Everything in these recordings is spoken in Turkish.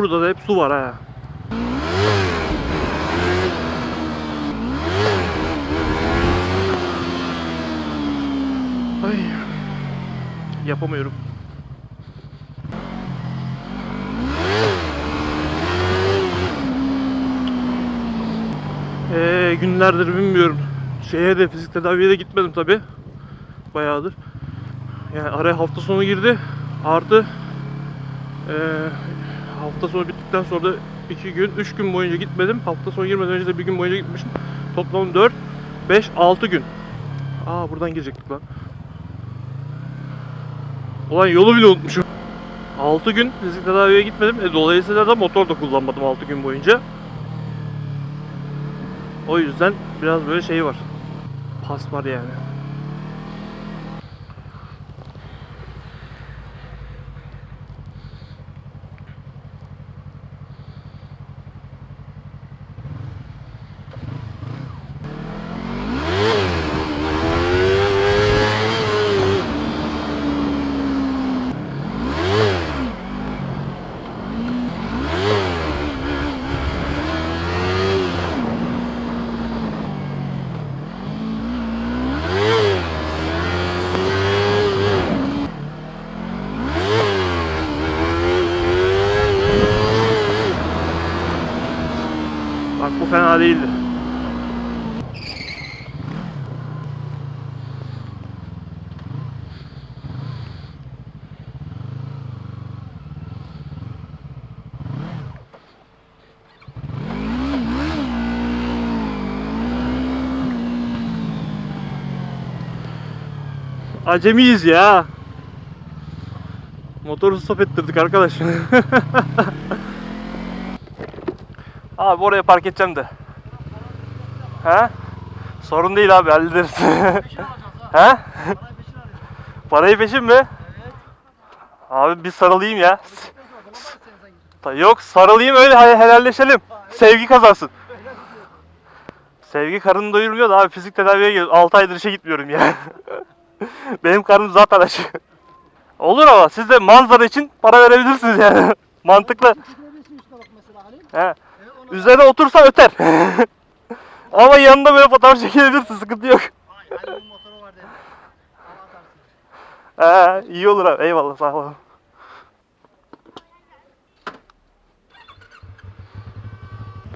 Burada da hep su var ha. Ay. Yapamıyorum. Ee, günlerdir bilmiyorum. Şeye de fizik tedaviye de gitmedim tabi. Bayağıdır. Yani araya hafta sonu girdi. Artı ee, hafta sonu bittikten sonra da 2 gün, 3 gün boyunca gitmedim. Hafta sonu girmeden önce de bir gün boyunca gitmişim. Toplam 4, 5, 6 gün. Aa buradan girecektik lan. Ulan yolu bile unutmuşum. 6 gün fizik tedaviye gitmedim. E, dolayısıyla da motor da kullanmadım 6 gün boyunca. O yüzden biraz böyle şey var. Pas var yani. Fena değildi. Acemiyiz ya. Motoru stop ettirdik arkadaş. Abi oraya park edeceğim de. He? Sorun değil abi hallederiz. He? Parayı peşin mi? Abi bir sarılayım ya. Yok sarılayım öyle he- helalleşelim. Sevgi kazansın. Sevgi karını doyurmuyor da abi fizik tedaviye geliyorum. 6 aydır işe gitmiyorum ya. Benim karnım zaten aç. Olur ama siz de manzara için para verebilirsiniz yani. Mantıklı. He. Üzerine otursa öter. Ama yanında böyle fotoğraf çekebilirsin sıkıntı yok. Ay, Halil'in motoru var dedi. Hava atarsın. He, iyi olur abi. Eyvallah sağ olun.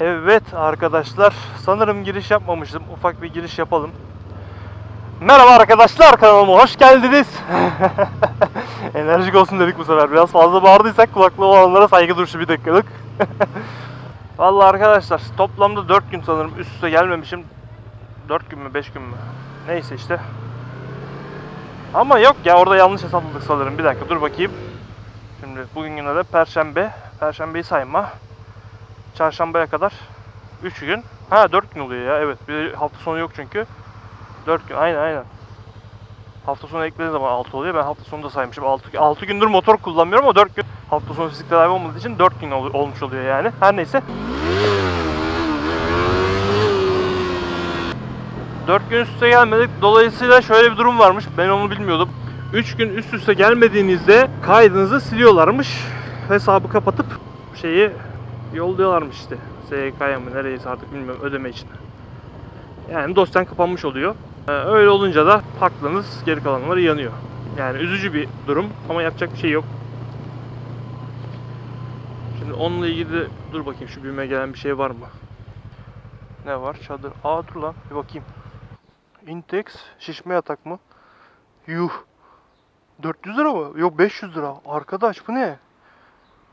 Evet arkadaşlar sanırım giriş yapmamıştım. Ufak bir giriş yapalım. Merhaba arkadaşlar kanalıma hoş geldiniz. Enerjik olsun dedik bu sefer. Biraz fazla bağırdıysak kulaklığı olanlara saygı duruşu bir dakikalık. Vallahi arkadaşlar toplamda 4 gün sanırım üst üste gelmemişim. 4 gün mü 5 gün mü? Neyse işte. Ama yok ya orada yanlış hesapladık sanırım. Bir dakika dur bakayım. Şimdi bugün günde de perşembe. Perşembeyi sayma. Çarşambaya kadar 3 gün. Ha 4 gün oluyor ya evet. Bir hafta sonu yok çünkü. 4 gün aynen aynen. Hafta sonu eklediğin zaman 6 oluyor. Ben hafta sonu da saymışım. 6, 6 gündür motor kullanmıyorum ama 4 gün hafta sonu fizik tedavi olmadığı için 4 gün ol- olmuş oluyor yani. Her neyse. 4 gün üst üste gelmedik. Dolayısıyla şöyle bir durum varmış. Ben onu bilmiyordum. 3 gün üst üste gelmediğinizde kaydınızı siliyorlarmış. Hesabı kapatıp şeyi yolluyorlarmış işte. SGK'ya mı nereyse artık bilmiyorum ödeme için. Yani dosyan kapanmış oluyor. Ee, öyle olunca da hakkınız geri kalanları yanıyor. Yani üzücü bir durum ama yapacak bir şey yok. Şimdi onunla ilgili de- dur bakayım şu büyüme gelen bir şey var mı? Ne var? Çadır. Aa dur lan bir bakayım. Intex şişme yatak mı? Yuh. 400 lira mı? Yok 500 lira. Arkadaş bu ne?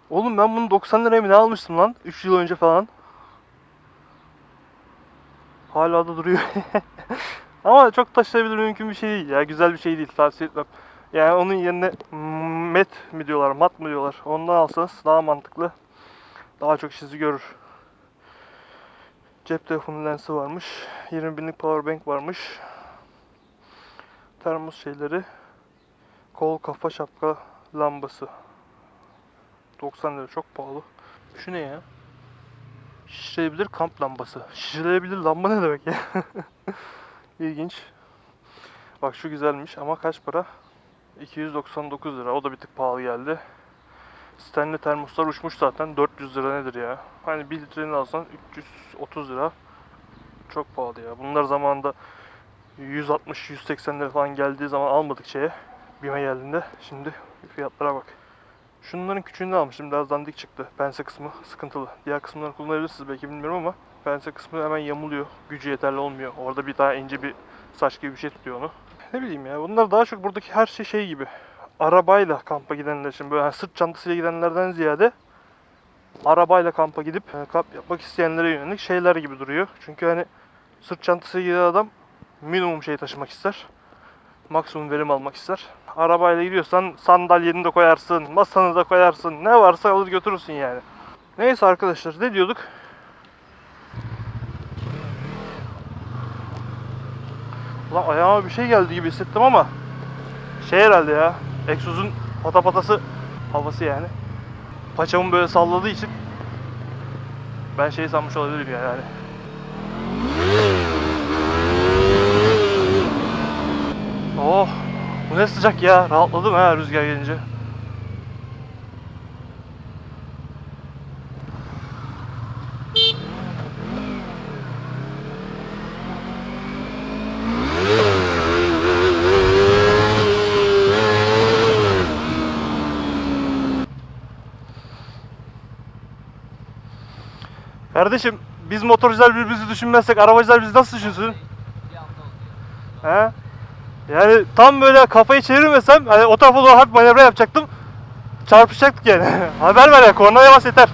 Oğlum ben bunu 90 liraya mı ne almıştım lan? 3 yıl önce falan. Hala da duruyor. Ama çok taşınabilir mümkün bir şey değil ya. Güzel bir şey değil. Tavsiye etmem. Yani onun yerine met mi diyorlar, mat mı diyorlar. Ondan alsanız daha mantıklı. Daha çok sizi görür. Cep telefonu lensi varmış. 20 binlik powerbank varmış. Termos şeyleri. Kol kafa şapka lambası. 90 lira çok pahalı. Şu ne ya? Şişirebilir kamp lambası. Şişirebilir lamba ne demek ya? İlginç. Bak şu güzelmiş ama kaç para? 299 lira. O da bir tık pahalı geldi. Stanley termoslar uçmuş zaten. 400 lira nedir ya? Hani 1 litrenin alsan 330 lira. Çok pahalı ya. Bunlar zamanında 160-180 lira falan geldiği zaman almadık şeye. Bime geldiğinde. Şimdi fiyatlara bak. Şunların küçüğünü almıştım. Biraz dandik çıktı. Pense kısmı sıkıntılı. Diğer kısımları kullanabilirsiniz belki bilmiyorum ama pense kısmı hemen yamuluyor. Gücü yeterli olmuyor. Orada bir daha ince bir saç gibi bir şey tutuyor onu. Ne bileyim ya. Bunlar daha çok buradaki her şey şey gibi. Arabayla kampa gidenler için böyle hani sırt çantasıyla gidenlerden ziyade arabayla kampa gidip e, kamp yapmak isteyenlere yönelik şeyler gibi duruyor. Çünkü hani sırt çantasıyla giden adam minimum şey taşımak ister. Maksimum verim almak ister. Arabayla gidiyorsan sandalyeni de koyarsın, masanı da koyarsın. Ne varsa alır götürürsün yani. Neyse arkadaşlar ne diyorduk? Ulan ayağıma bir şey geldi gibi hissettim ama şey herhalde ya. Egzozun patapatası havası yani. Paçamı böyle salladığı için ben şey sanmış olabilirim ya yani. Oh, bu ne sıcak ya. Rahatladım ha rüzgar gelince. Kardeşim biz motorcular birbirimizi düşünmezsek arabacılar bizi nasıl düşünsün? He? Yani tam böyle kafayı çevirmesem hani o tarafa doğru hafif manevra yapacaktım. Çarpışacaktık yani. Haber ver ya kornaya bas yeter.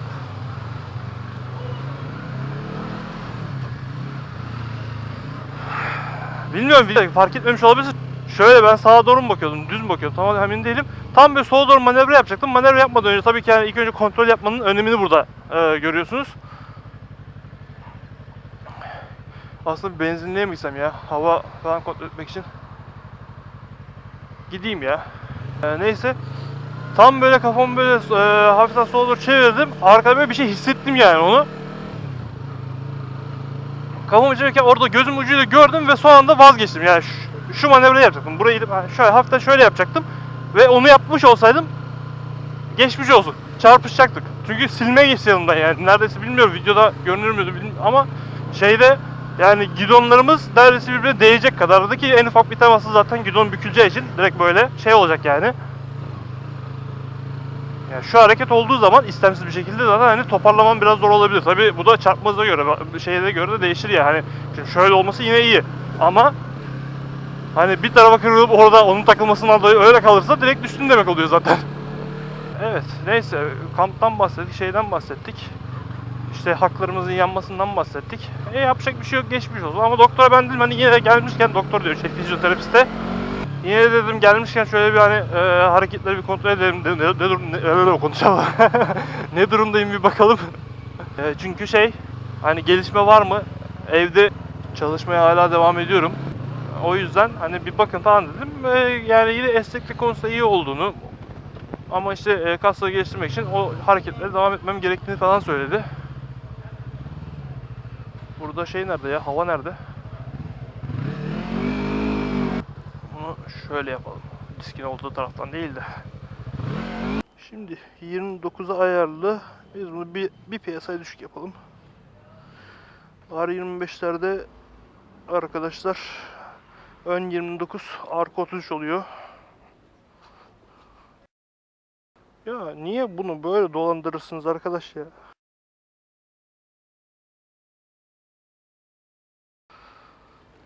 Bilmiyorum fark etmemiş olabilirsin. Şöyle ben sağa doğru mu bakıyordum, düz mü bakıyordum tam emin değilim. Tam böyle sola doğru manevra yapacaktım. Manevra yapmadan önce tabii ki yani ilk önce kontrol yapmanın önemini burada e, görüyorsunuz. Aslında benzinliğe mi gitsem ya? Hava falan kontrol etmek için. Gideyim ya. Ee, neyse. Tam böyle kafamı böyle e, hafiften sola doğru çevirdim. Böyle bir şey hissettim yani onu. Kafamı çevirirken orada gözüm ucuyla gördüm ve son anda vazgeçtim. Yani şu, şu manevrayı yapacaktım. Buraya gidip şöyle hafiften şöyle yapacaktım. Ve onu yapmış olsaydım geçmiş olsun. Çarpışacaktık. Çünkü silmeye geçti yanımdan yani. Neredeyse bilmiyorum videoda görünür müydü bilmiyorum ama şeyde yani gidonlarımız neredeyse birbirine değecek kadardı ki en ufak bir teması zaten gidon büküleceği için direkt böyle şey olacak yani. Yani şu hareket olduğu zaman istemsiz bir şekilde zaten hani toparlaman biraz zor olabilir. Tabi bu da çarpmanıza göre, şeye göre de değişir ya. Hani şöyle olması yine iyi. Ama hani bir tarafa kırılıp orada onun takılmasından dolayı öyle kalırsa direkt düştün demek oluyor zaten. Evet, neyse kamptan bahsettik, şeyden bahsettik. İşte haklarımızın yanmasından bahsettik. E yapacak bir şey yok geçmiş olsun. Ama doktora ben dedim hani yine de gelmişken doktor diyor şey fizyoterapiste. Yine de dedim gelmişken şöyle bir hani e, hareketleri bir kontrol edelim. Ne, ne, ne durum ne, öyle konuşalım. ne durumdayım bir bakalım. E, çünkü şey hani gelişme var mı? Evde çalışmaya hala devam ediyorum. O yüzden hani bir bakın falan dedim. E, yani yine esneklik konusunda iyi olduğunu ama işte e, kasları geliştirmek için o hareketlere devam etmem gerektiğini falan söyledi. Burada şey nerede ya? Hava nerede? Bunu şöyle yapalım. Diskin olduğu taraftan değil de. Şimdi 29'a ayarlı. Biz bunu bir, bir piyasaya düşük yapalım. R25'lerde arkadaşlar ön 29, arka 33 oluyor. Ya niye bunu böyle dolandırırsınız arkadaş ya?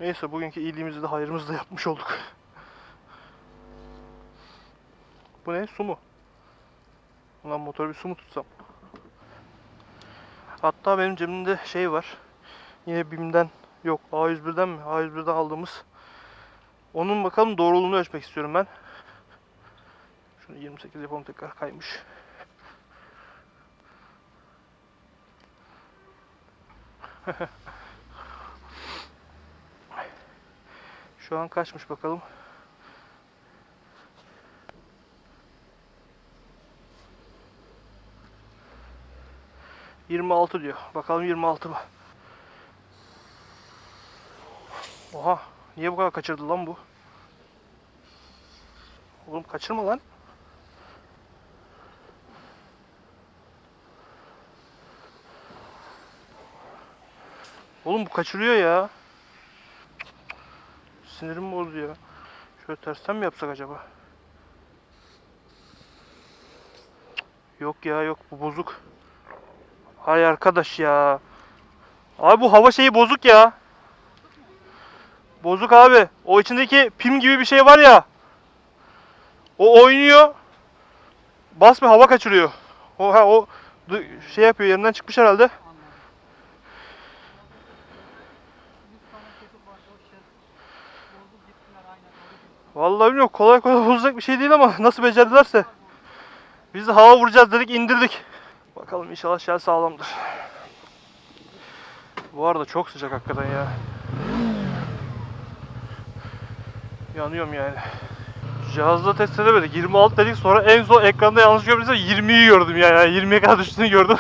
Neyse bugünkü iyiliğimizi de hayrımızı da yapmış olduk. Bu ne? Su mu? Ulan motoru bir su mu tutsam? Hatta benim cebimde şey var. Yine BİM'den yok A101'den mi? A101'den aldığımız. Onun bakalım doğruluğunu ölçmek istiyorum ben. Şunu 28 yapalım tekrar kaymış. Şu an kaçmış bakalım. Yirmi altı diyor. Bakalım yirmi altı mı? Oha. Niye bu kadar kaçırdı lan bu? Oğlum kaçırma lan. Oğlum bu kaçırıyor ya. Sinirim bozdu ya. Şöyle tersten mi yapsak acaba? Yok ya yok bu bozuk. Hay arkadaş ya. Abi bu hava şeyi bozuk ya. Bozuk abi. O içindeki pim gibi bir şey var ya. O oynuyor. Basma hava kaçırıyor. O ha o şey yapıyor yerinden çıkmış herhalde. Anladım. Bir tane köpek vardı o şey. Bozdu gittiler aynen. Doğru diyorsun. Vallahi bilmiyorum kolay kolay bozacak bir şey değil ama nasıl becerdilerse. Biz de hava vuracağız dedik indirdik. Bakalım inşallah şel sağlamdır. Bu arada çok sıcak hakikaten ya. Yanıyorum yani. Cihazda test edemedik. 26 dedik sonra en son ekranda yanlış gördüysem 20'yi gördüm yani. yani 20'ye kadar düştüğünü gördüm.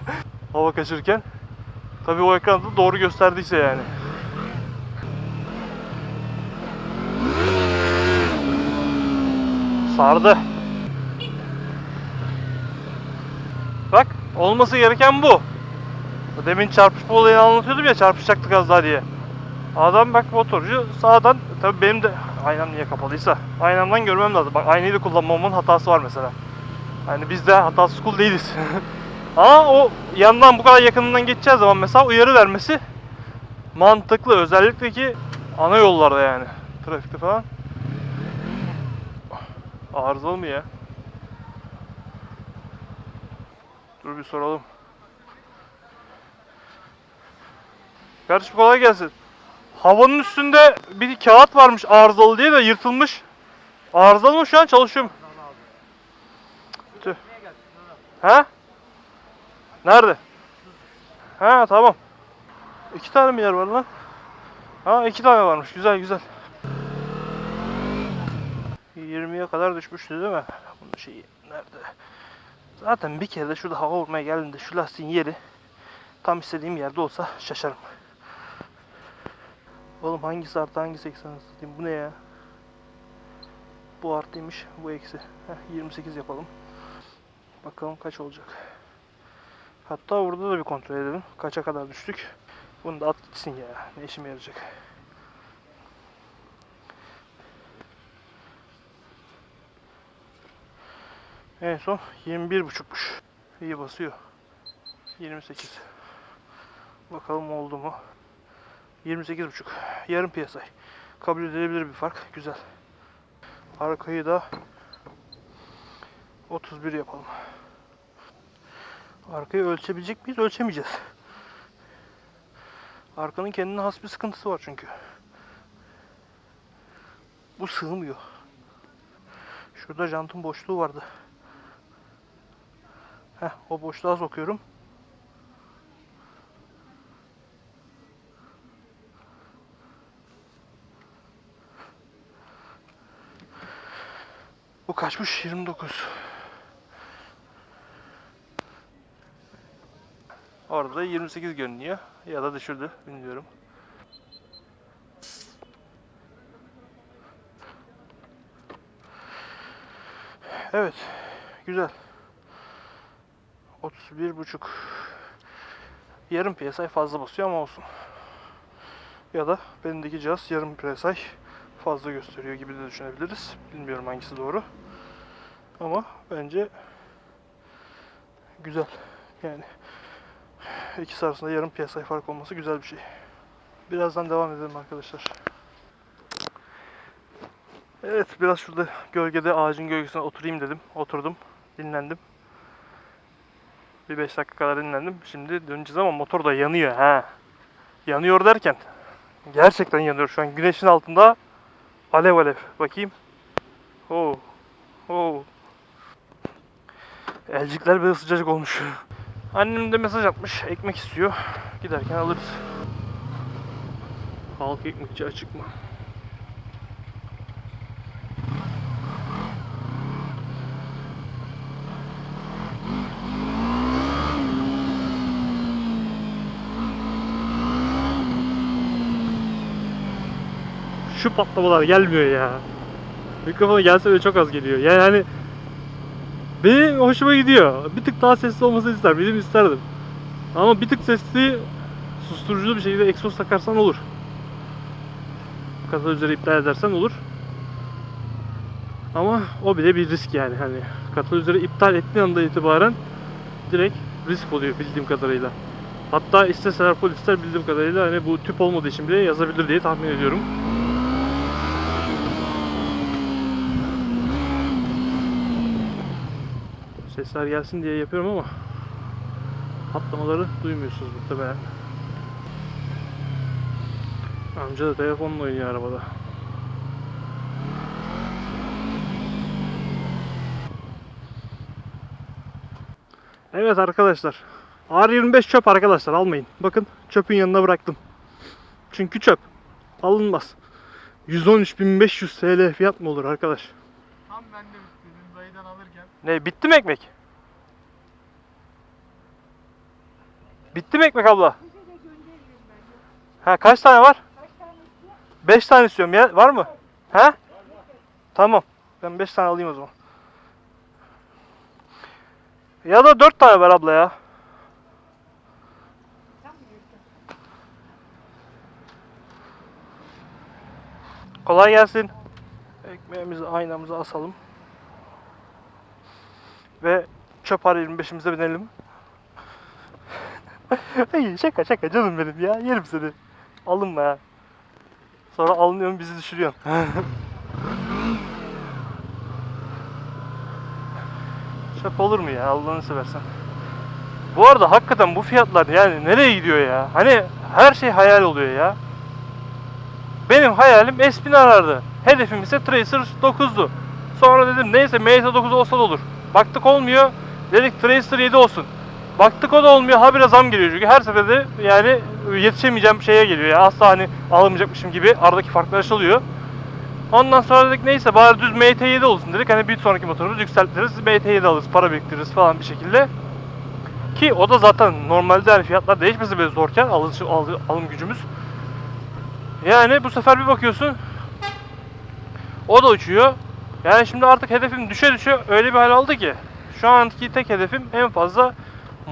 Hava kaçırırken. Tabii o ekranda doğru gösterdiyse yani. Sardı. Bak olması gereken bu. Demin çarpışma olayını anlatıyordum ya çarpışacaktık az daha diye. Adam bak motorcu sağdan tabii benim de aynam niye kapalıysa aynamdan görmem lazım. Bak aynayı da kullanmamın hatası var mesela. Yani biz de hatasız kul değiliz. Ama o yandan bu kadar yakınından geçeceğiz zaman mesela uyarı vermesi mantıklı. Özellikle ki ana yollarda yani. Trafikte falan. Arızalı mı ya? Dur bir soralım. Kardeşim kolay gelsin. Havanın üstünde bir kağıt varmış arızalı diye de yırtılmış. Arızalı mı şu an çalışıyor mu? Tüh. Ha? Nerede? Ha tamam. İki tane mi yer var lan? Ha iki tane varmış. Güzel güzel. 20'ye kadar düşmüştü değil mi? Bunun şeyi nerede? Zaten bir kere de şurada hava vurmaya geldiğinde şu lastiğin yeri tam istediğim yerde olsa şaşarım. Oğlum hangisi artı hangisi eksi? Bu ne ya? Bu artıymış, bu eksi. Heh, 28 yapalım. Bakalım kaç olacak. Hatta burada da bir kontrol edelim. Kaça kadar düştük. Bunu da at gitsin ya. Ne işime yarayacak. En son 21.5'muş. İyi basıyor. 28. Bakalım oldu mu? 28.5. Yarım piyasay. Kabul edilebilir bir fark. Güzel. Arkayı da 31 yapalım. Arkayı ölçebilecek miyiz? Ölçemeyeceğiz. Arkanın kendine has bir sıkıntısı var çünkü. Bu sığmıyor. Şurada jantın boşluğu vardı. Heh, o boşluğa sokuyorum. Bu kaçmış? 29. Orada da 28 görünüyor. Ya da düşürdü. Bilmiyorum. Evet. Güzel. 31 buçuk. Yarım piyasay fazla basıyor ama olsun. Ya da benimdeki cihaz yarım piyasay fazla gösteriyor gibi de düşünebiliriz. Bilmiyorum hangisi doğru. Ama bence güzel. Yani ikisi arasında yarım piyasay fark olması güzel bir şey. Birazdan devam edelim arkadaşlar. Evet biraz şurada gölgede ağacın gölgesine oturayım dedim. Oturdum. Dinlendim. Bir 5 dakika kadar dinlendim. Şimdi döneceğiz ama motor da yanıyor ha. Yanıyor derken gerçekten yanıyor. Şu an güneşin altında alev alev. Bakayım. Oo. Oo. Elcikler böyle sıcacık olmuş. Annem de mesaj atmış. Ekmek istiyor. Giderken alırız. Halk ekmekçi açık mı? Şu patlamalar gelmiyor ya. Mikrofona gelse de çok az geliyor. Yani hani benim hoşuma gidiyor. Bir tık daha sesli olmasını ister. Benim isterdim. Ama bir tık sesli susturuculu bir şekilde egzoz takarsan olur. Katalizörü iptal edersen olur. Ama o bile bir risk yani hani katalizörü iptal ettiğin anda itibaren direkt risk oluyor bildiğim kadarıyla. Hatta isteseler polisler bildiğim kadarıyla hani bu tüp olmadığı için bile yazabilir diye tahmin ediyorum. Sesler gelsin diye yapıyorum ama patlamaları duymuyorsunuz muhtemelen. Amca da telefonla oynuyor arabada. Evet arkadaşlar. R25 çöp arkadaşlar almayın. Bakın çöpün yanına bıraktım. Çünkü çöp. Alınmaz. 113.500 TL fiyat mı olur arkadaş? Tam ben de istedim dayıdan alırken. Ne bitti mi ekmek? Bitti mi ekmek abla? Ha kaç tane var? 5 tane istiyorum ya. Var mı? He? Tamam. Ben 5 tane alayım o zaman. Ya da 4 tane ver abla ya. Kolay gelsin. Ekmeğimizi aynamıza asalım. Ve çöp ar 25'imize binelim. Ay şaka şaka canım benim ya. Yerim seni. Alınma ya. Sonra alınıyorum bizi düşürüyorsun. Çöp olur mu ya Allah'ını seversen. Bu arada hakikaten bu fiyatlar yani nereye gidiyor ya? Hani her şey hayal oluyor ya. Benim hayalim S1000 arardı. Hedefim ise Tracer 9'du. Sonra dedim neyse MT9 olsa da olur. Baktık olmuyor. Dedik Tracer 7 olsun. Baktık o da olmuyor. Ha biraz zam geliyor çünkü her seferde yani yetişemeyeceğim şeye geliyor ya. Asla hani alamayacakmışım gibi aradaki farklar açılıyor. Ondan sonra dedik neyse bari düz MT7 olsun dedik. Hani bir sonraki motorumuz yükseltiriz. MT7 alırız, para biriktiririz falan bir şekilde. Ki o da zaten normalde hani fiyatlar değişmesi böyle zorken alış, al- alım gücümüz. Yani bu sefer bir bakıyorsun o da uçuyor. Yani şimdi artık hedefim düşe düşe öyle bir hal aldı ki şu anki tek hedefim en fazla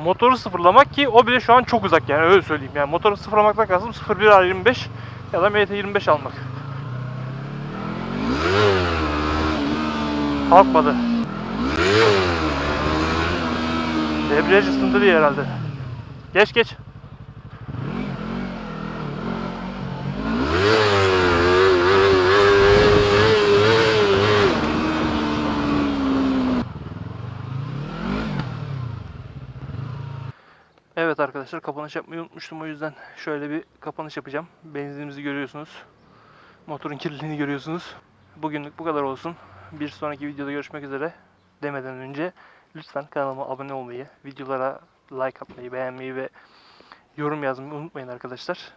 motoru sıfırlamak ki o bile şu an çok uzak yani öyle söyleyeyim. Yani motoru sıfırlamaktan kastım 01 R25 ya da MT25 almak. Kalkmadı. Debriyaj ısındı diye herhalde. Geç geç. Evet arkadaşlar kapanış yapmayı unutmuştum o yüzden şöyle bir kapanış yapacağım. Benzinimizi görüyorsunuz. Motorun kirliliğini görüyorsunuz. Bugünlük bu kadar olsun. Bir sonraki videoda görüşmek üzere demeden önce lütfen kanalıma abone olmayı, videolara like atmayı, beğenmeyi ve yorum yazmayı unutmayın arkadaşlar.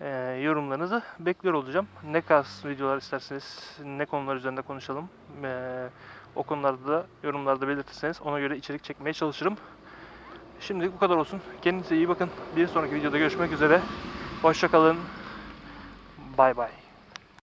Ee, yorumlarınızı bekliyor olacağım. Ne tarz videolar isterseniz, ne konular üzerinde konuşalım. Ee, o konularda da yorumlarda belirtirseniz ona göre içerik çekmeye çalışırım. Şimdilik bu kadar olsun. Kendinize iyi bakın. Bir sonraki videoda görüşmek üzere. Hoşçakalın. Bay bay.